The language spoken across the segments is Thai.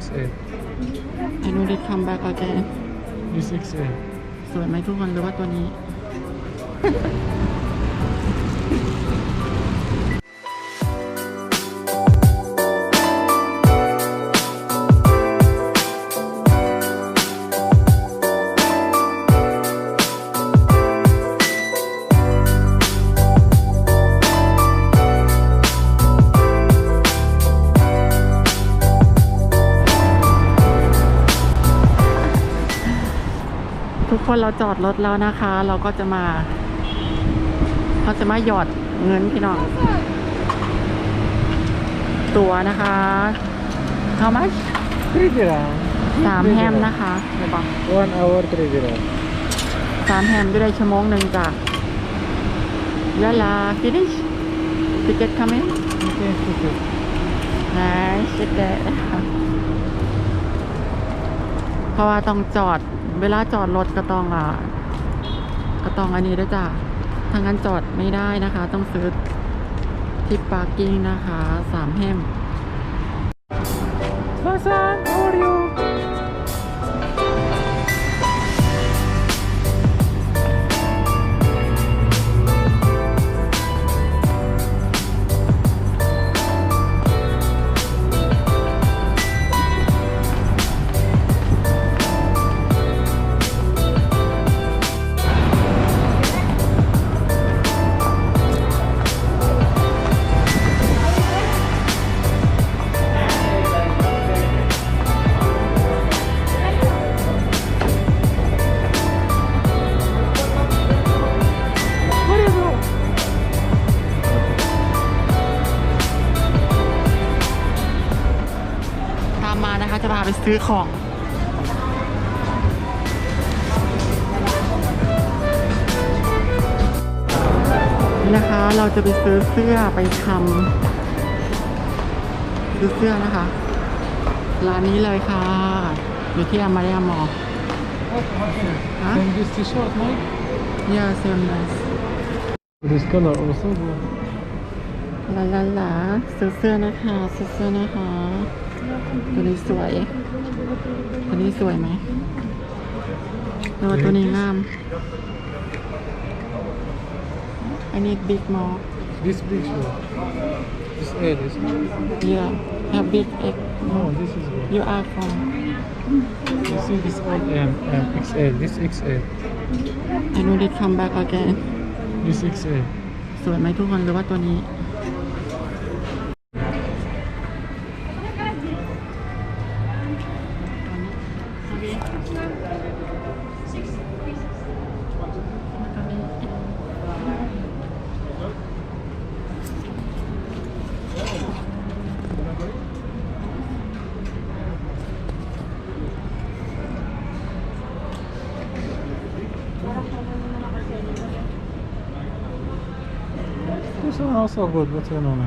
XL. ไอ้นูได้คัมแบ็กอ g แก This XL. สวยไหมทุกคนหรือว่าตัวนี้ คนเราจอดรถแล้วนะคะ เราก็จะมาเราจะมาหยอดเงินพี่น้อง ตัวนะคะ how much 3 dirham. สามแฮมนะคะเดี๋ยวบอก One hour 3 dirham. สามแฮมอยู่ได้ชั่วโมงหนึ่งจ้ะยาลา finish ticket coming Okay, okay. nice sit there เพราะว่าต้องจอดเวลาจอดรถก็ต้องอะก็ต้องอันนี้ด้วยจ้ะทางนั้นจอดไม่ได้นะคะ ต้องซื้อที่ปาร์กิ้งนะคะสามแฮมล่าสุด ซื้อของนี่นะคะเราจะไปซื้อเสื้อไปทำซื้อเสื้อนะคะ ร้านนี้เลยค่ะ อยู่ที่อมายามอ Huh? Then this t-shirt, Mike? Yeah, so nice. This color also. ลาลาลาซื้อเสื้อนะคะซื้อเสื้อนะคะ ตัวนี้สวย ตัวนี้สวยไหมตัวตัวนี้งาม I need big more This big shoe. This L is. yeah have big egg No, this is good. you are from You see this all M, M, XL. This XL. I know they come back again This XL. สวยไหมทุกคนหรือว่าตัวนี้ also good. What's going on?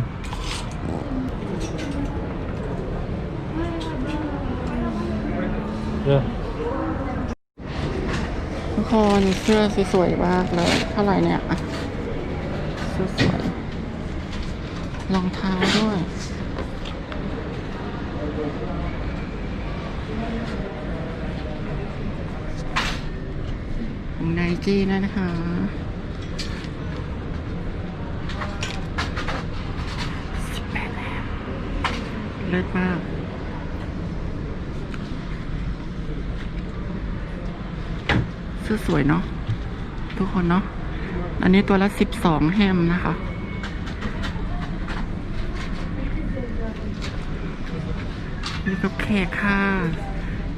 Yeah. ทุกคนเสื้อสวยๆมากเลยเท่าไหร่เนี่ยอะเสื้อสวยรองเท้าด้วยของไนกี้นะคะ ลิศมาก เสื้อสวยเนาะทุกคนเนาะ อันนี้ตัวละสิบสองแฮมนะคะ นี่ตุ๊กแขกค่ะ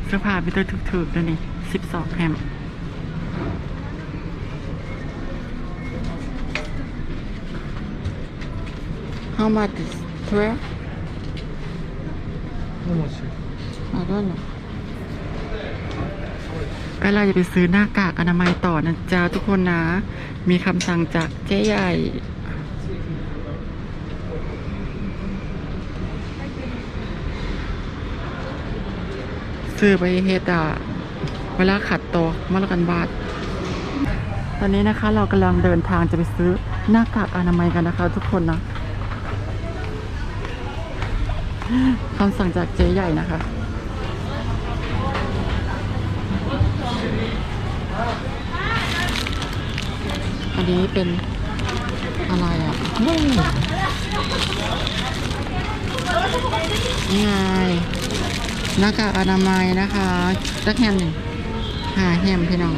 เสื้อผ้าพี่ตัวถึกๆเลยนี่สิบสองแฮมเ How much is 12? ก็เราจะไปซื้อหน้ากากอนามัยต่อนะจ๊ะทุกคนนะ มีคำสั่งจากเจ๊ใหญ่ซื้อไปเฮ็ดอะเวลาขัดโตวมะละกันบาท ตอนนี้นะคะเรากำลังเดินทางจะไปซื้อหน้ากากอนามัยกันนะคะ ทุกคนนะ คำสั่งจากเจ๊ใหญ่นะคะ อันนี้เป็นอะไรอะนี่ไงหน้ากากอนามัยนะคะสักแฮมหนึ่งหาแฮมพี่น้อง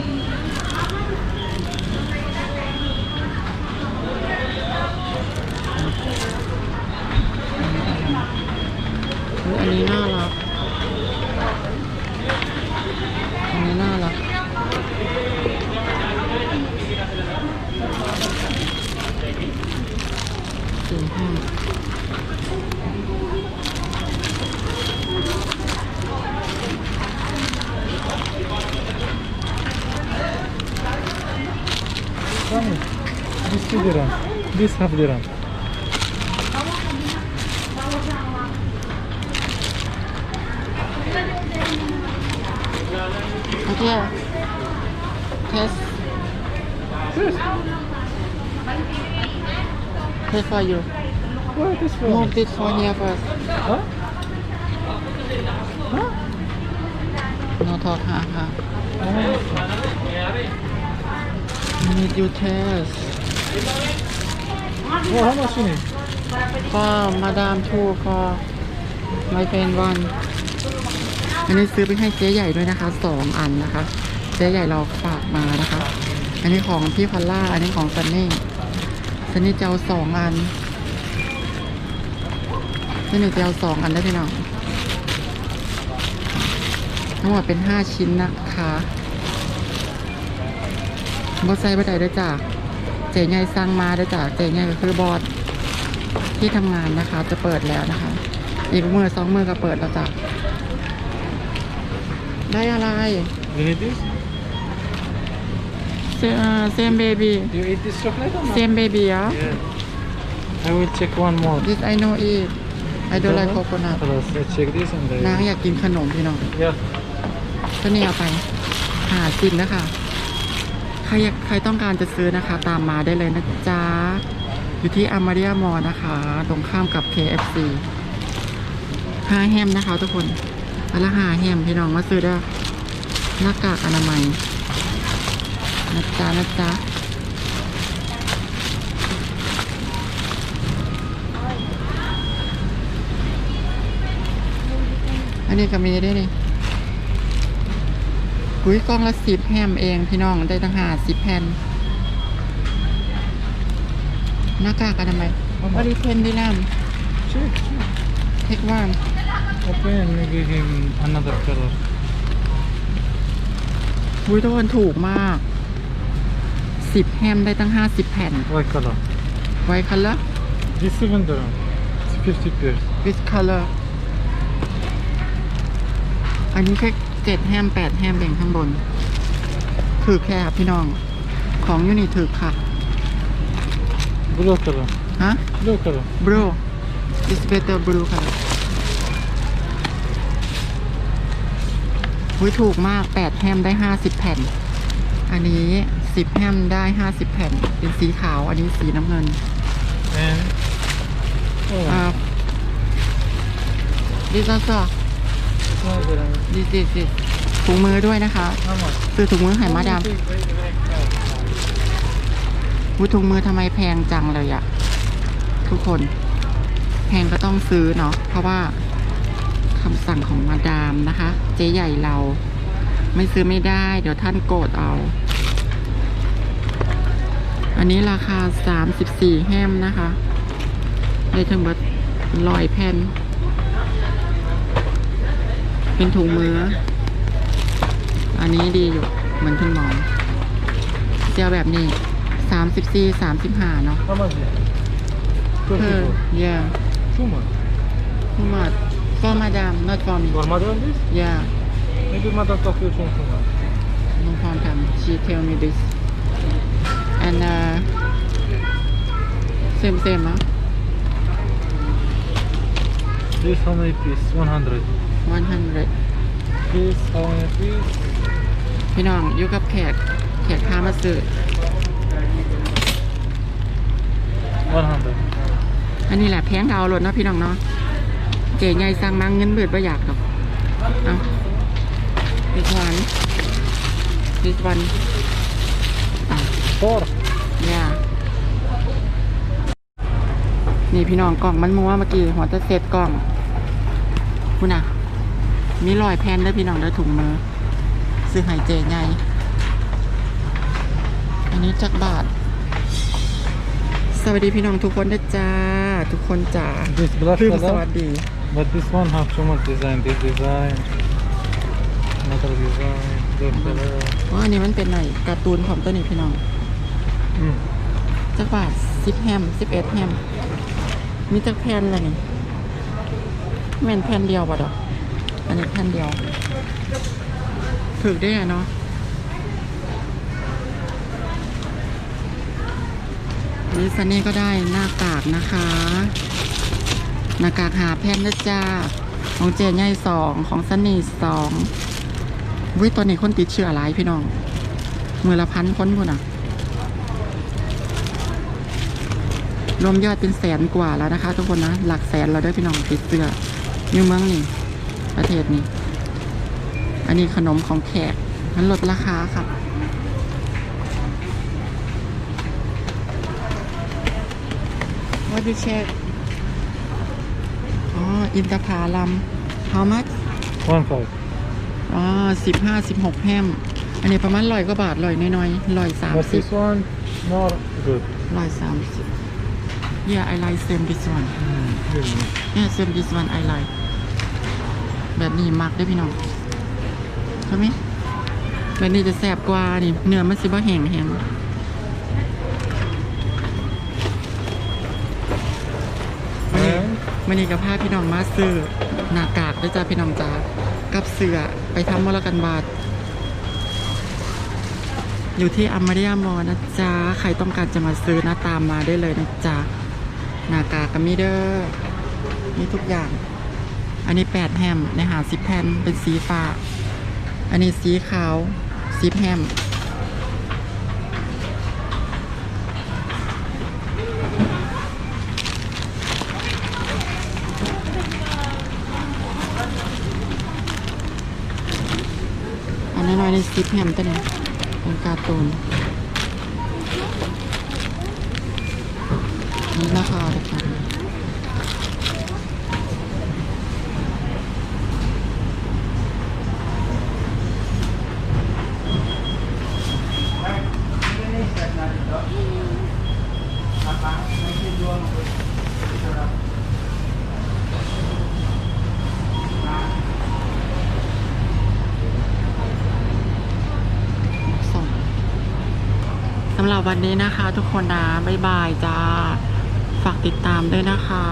This half dirham. Okay. Test. Test for you. What is for? Move this one here first. Huh? Huh? No talk, ha ha. Oh. You need you test. Oh, how much you need? For Madame two for my friend one. อันนี้ซื้อไปให้เจ๊ใหญ่ด้วยนะคะสองอันนะคะ เจ๊ใหญ่เราฝากมานะคะ อันนี้ของพี่พอลล่า อันนี้ของซันนี่ซันนี่จะเอาสองอันซันนี่จะเอาสองอันได้พี่น้องทั้งหมดเป็นห้าชิ้นนะคะบอสไซบัไดด้วยจ้ะ เจ๊ใหญ่สั่งมาด้วยจ้ะเจ๊ใหญ่ก็คือบอสที่ทำงานนะคะ จะเปิดแล้วนะคะ อีกมือสองมือก็เปิดแล้วจ้ะได้อะไร You need this? เซเซมเบบี้ You eat this chocolate or not? เซมเบบี้อะ Yeah. I will check one more. this I know it I don't like coconut Plus, let's check this and นาง then. อยากกินขนมพี่น้อง Yeah. ก็นี่เอาไปหากินนะคะ ใครอยากใครต้องการจะซื้อนะคะ ตามมาได้เลยนะจ๊ะ อยู่ที่อามาเรียมอนะคะ ตรงข้ามกับ KFC ห้าแฮมนะคะทุกคนอันละห้าแฮมพี่น้องมาซื้อได้หน้ากากอนามัยนะจ๊ะนะจ๊ะอันนี้ก็มีได้นี่ กุ้ยกล่องละสิบแฮมเองพี่น้องได้ตั้งหาสิบแผ่นหน้ากากอนามัยบริเพนดิลัม Check, check. เทควัน Open and give him another color. อุ้ยทุกคนถูกมากสิบแฮมได้ตั้งห้าสิบแผ่น What color? ไว้คัลเลอ This seven dirham. It's 50 pairs. with color อันนี้แค่ เจ็ดแฮมแปดแฮมเองข้างบน ถือแค่ค่ะพี่น้อง ของยูนิถือค่ะ Blue color. ฮะ Blue color. Bro, it's better blue color. อุ้ยถูกมาก 8 แฮมได้ 50 แผ่น อันนี้ 10 แฮมได้ 50 แผ่น เป็นสีขาว อันนี้สีน้ำเงิน And. Oh, อ่า this also no dirham. This this this ถุงมือด้วยนะคะ How much? ซื้อถุงมือให้มาดาม Very, very, very fast. อุ้ยถุงมือทำไมแพงจังเลยอะทุกคนแพงก็ต้องซื้อเนาะเพราะว่าคำสั่งของมาดามนะคะ เจ๊ใหญ่เรา ไม่ซื้อไม่ได้ เดี๋ยวท่านโกรธเอา อันนี้ราคา 34 แฮมนะคะ ได้ทั้งหมดลอยแผ่น เป็นถุงมือ อันนี้ดีอยู่เหมือนคุณหมอเจลแบบนี้34 35เนาะ How much? is it? เออ 24. yeah Too much. too much for madam not for me For madam this? yeah Maybe madam talk you too much. no problem she tell me this and uh same same เนาะ This how many piece? 100. 100 This how many piece? พี่น้องอยู่กับแขกแขกพามาซื้อ 100. อันนี้แหละแพงดาวรถเนาะพี่น้องเนาะเก๋ใหญ่สั่งมาเงินเบิดประหยัดหรอกเอาอีกหวาน this one Four. เนี่ยนี่พี่น้องกล่องมันมัวเมื่อกี้หัวจะเสร็จกล่องคุณน่ะ มีรอยแพนด้วยพี่น้องด้วยถุงมือ ซื้อไห้เจใหญ่อันนี้จักบาท สวัสดีพี่น้องทุกคนด้วยจ้า ทุกคนจ้า This black ลืมสวั color. สดี But this one have too much design. This design. Another design. This color. อ๋ออันนี้มันเป็นหน่อยการ์ตูนของตัวนี้พี่น้อง Mm. จักบาทสิบแฮมสิบเอ็ดแฮมมีจักแผ่นเลยนี่แม่นแผ่นเดียวบ่ดอก อันนี้แผ่นเดียวถูกได้อะเนาะนี่ซันนี่ก็ได้หน้ากากนะคะหน้ากากหาแผ่นนะจ้าของเจนใหญ่สองของซันนี่สองวิตัวนี้คนติดเชื้อหลายพี่น้องมือละพันคนพุ่นอะรวมยอดเป็นแสนกว่าแล้วนะคะ ทุกคนนะ หลักแสนเราได้พี่น้องติดเสื้ออยู่เมืองนี่ ประเทศนี้ อันนี้ขนมของแขกมันลดราคาครับ What you check อ๋อ อินทผาลัม how much One five. อ๋อสิบห้าสิบหกแฮม อันนี้ประมาณร้อยกว่าบาทร้อยน้อยๆร้อยสาม But สิบ this one more good. ร้อยสามสิบ Yeah I like same this one Mm. really. Yeah same this one I like แบบนี้มักได้อพี่น้องใช่ไหมแบบนี้จะแสบกว่านี่เนื้อมันสิบ่แห้งแห้งวันนี้ And วันนี้กับพาพี่น้องมาซื้อหน้ากากด้วยจ้าพี่น้องจ้ากับเสือไปทำมรกันบาท อยู่ที่อมริยามอนะจ๊ะใครต้องการจะมาซื้อนะตามมาได้เลยนะจ๊ะหน้ากากกับมีเดอร์มีทุกอย่าง อันนี้แปดแฮมในหาสิบแผ่นเป็นสีฟ้า อันนี้สีขาวสิบแฮมอันน้อยในสิบแฮมตัวนี้เป็นการ์ตูนนี่ราคาเลยค่ะ วันนี้นะคะทุกคนนะบ๊ายบายจ้า ฝากติดตามด้วยนะคะ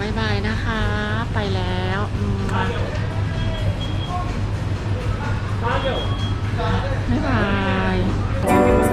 บ๊ายบายนะคะ ไปแล้วบ๊ายบาย